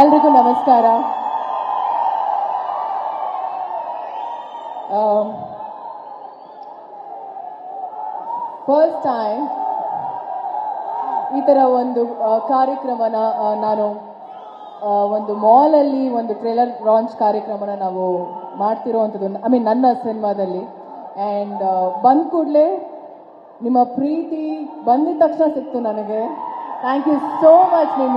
ಎಲ್ರಿಗೂ ನಮಸ್ಕಾರ. First time ಈ ಥರ ಒಂದು ಕಾರ್ಯಕ್ರಮನ ನಾನು ಒಂದು ಮಾಲಲ್ಲಿ ಒಂದು ಟ್ರೇಲರ್ ಲಾಂಚ್ ಕಾರ್ಯಕ್ರಮನ ನಾವು ಮಾಡ್ತಿರೋವಂಥದ್ದು ಐ ಮೀನ್ ನನ್ನ ಸಿನಿಮಾದಲ್ಲಿ ಆ್ಯಂಡ್ ಬಂದ ಕೂಡಲೇ ನಿಮ್ಮ ಪ್ರೀತಿ ಬಂದಿದ ತಕ್ಷಣ ಸಿಕ್ತು ನನಗೆ. ಥ್ಯಾಂಕ್ ಯು ಸೋ ಮಚ್ ನಿಮ್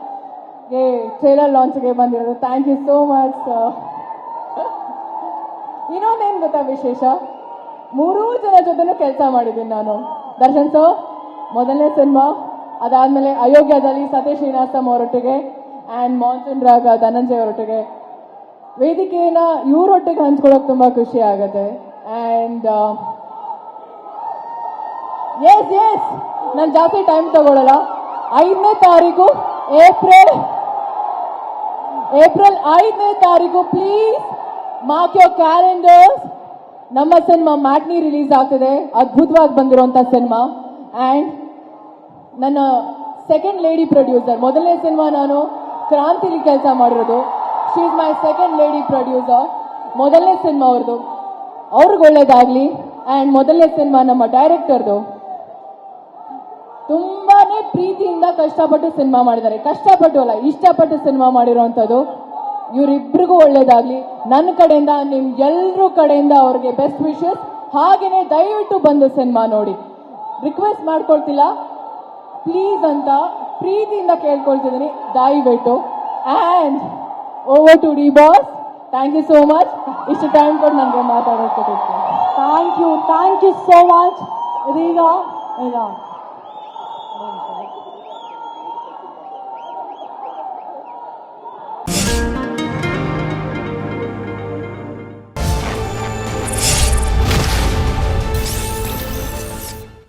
ಸಿನಿಮಾಗೆ ಟ್ರೇಲರ್ ಲಾಂಚ್ಗೆ ಬಂದಿರೋದು. ಥ್ಯಾಂಕ್ ಯು ಸೋ ಮಚ್ ಇನ್ನೊಂದೇನು ಗೊತ್ತಾ ವಿಶೇಷ? ಮೂರೂ ಜನ ಜೊತೆನೂ ಕೆಲಸ ಮಾಡಿದ್ದೀನಿ ನಾನು. ದರ್ಶನ್ ಸರ್, ಮೊದಲನೇ ಸಿನಿಮಾ, ಅದಾದ್ಮೇಲೆ ಅಯೋಗ್ಯದಲ್ಲಿ ಸತೀಶ್ ಶ್ರೀನಿವಾಸಂ ಅವರೊಟ್ಟಿಗೆ ಆ್ಯಂಡ್ ಮಾನ್ಸೂನ್ ರಾಗ ಧನಂಜಯ್ ಅವರೊಟ್ಟಿಗೆ. ವೇದಿಕೆನ ಇವರೊಟ್ಟಿಗೆ ಹಂಚ್ಕೊಳ್ಳೋಕೆ ತುಂಬ ಖುಷಿ ಆಗುತ್ತೆ. ಆ್ಯಂಡ್ ಎಸ್ ಎಸ್ ನಾನು ಜಾಸ್ತಿ ಟೈಮ್ ತಗೊಳ್ಳಲ್ಲ ಐದನೇ ತಾರೀಕು ಏಪ್ರಿಲ್ ಏಪ್ರಿಲ್ ಐದನೇ ತಾರೀಕು ಪ್ಲೀಸ್ ಮಾಕ್ ಯೋರ್ ಕ್ಯಾಲೆಂಡರ್ಸ್ ನಮ್ಮ ಸಿನಿಮಾ ಮ್ಯಾಟ್ನಿ ರಿಲೀಸ್ ಆಗ್ತಿದೆ. ಅದ್ಭುತವಾಗಿ ಬಂದಿರುವಂಥ ಸಿನಿಮಾ ಆ್ಯಂಡ್ ನನ್ನ ಸೆಕೆಂಡ್ ಲೇಡಿ ಪ್ರೊಡ್ಯೂಸರ್ ಮೊದಲನೇ ಸಿನಿಮಾ ನಾನು ಕ್ರಾಂತಿಲಿ ಕೆಲಸ ಮಾಡಿರೋದು. She is my second lady producer ಮೊದಲನೇ ಸಿನಿಮಾ ಅವ್ರದ್ದು. ಅವ್ರಿಗೆ ಒಳ್ಳೇದಾಗ್ಲಿ. ಆ್ಯಂಡ್ ಮೊದಲನೇ ಸಿನಿಮಾ ನಮ್ಮ ಡೈರೆಕ್ಟರ್ದು ತುಂಬಾನೇ ಪ್ರೀತಿಯಿಂದ ಕಷ್ಟಪಟ್ಟು ಸಿನಿಮಾ ಮಾಡಿದ್ದಾರೆ. ಕಷ್ಟಪಟ್ಟು ಅಲ್ಲ, ಇಷ್ಟಪಟ್ಟು ಸಿನಿಮಾ ಮಾಡಿರೋವಂಥದ್ದು ಇವರಿಬ್ರಿಗೂ ಒಳ್ಳೇದಾಗ್ಲಿ. ನನ್ನ ಕಡೆಯಿಂದ, ನಿಮ್ ಎಲ್ಲರೂ ಕಡೆಯಿಂದ ಅವ್ರಿಗೆ ಬೆಸ್ಟ್ ವಿಶಸ್ ಹಾಗೇನೆ ದಯವಿಟ್ಟು ಬಂದು ಸಿನಿಮಾ ನೋಡಿ. ರಿಕ್ವೆಸ್ಟ್ ಮಾಡ್ಕೊಳ್ತಿಲ್ಲ. ಪ್ಲೀಸ್ ಅಂತ ಪ್ರೀತಿಯಿಂದ ಕೇಳ್ಕೊಳ್ತಿದ್ದೀನಿ. ದಯವಿಟ್ಟು. And over to D Boss thank you so much ಇಷ್ಟು ಟೈಮ್ ಕೊಟ್ಟು ನನಗೆ ಮಾತಾಡೋಕೆ thank you thank you so much ಇದೀಗ ಈಗ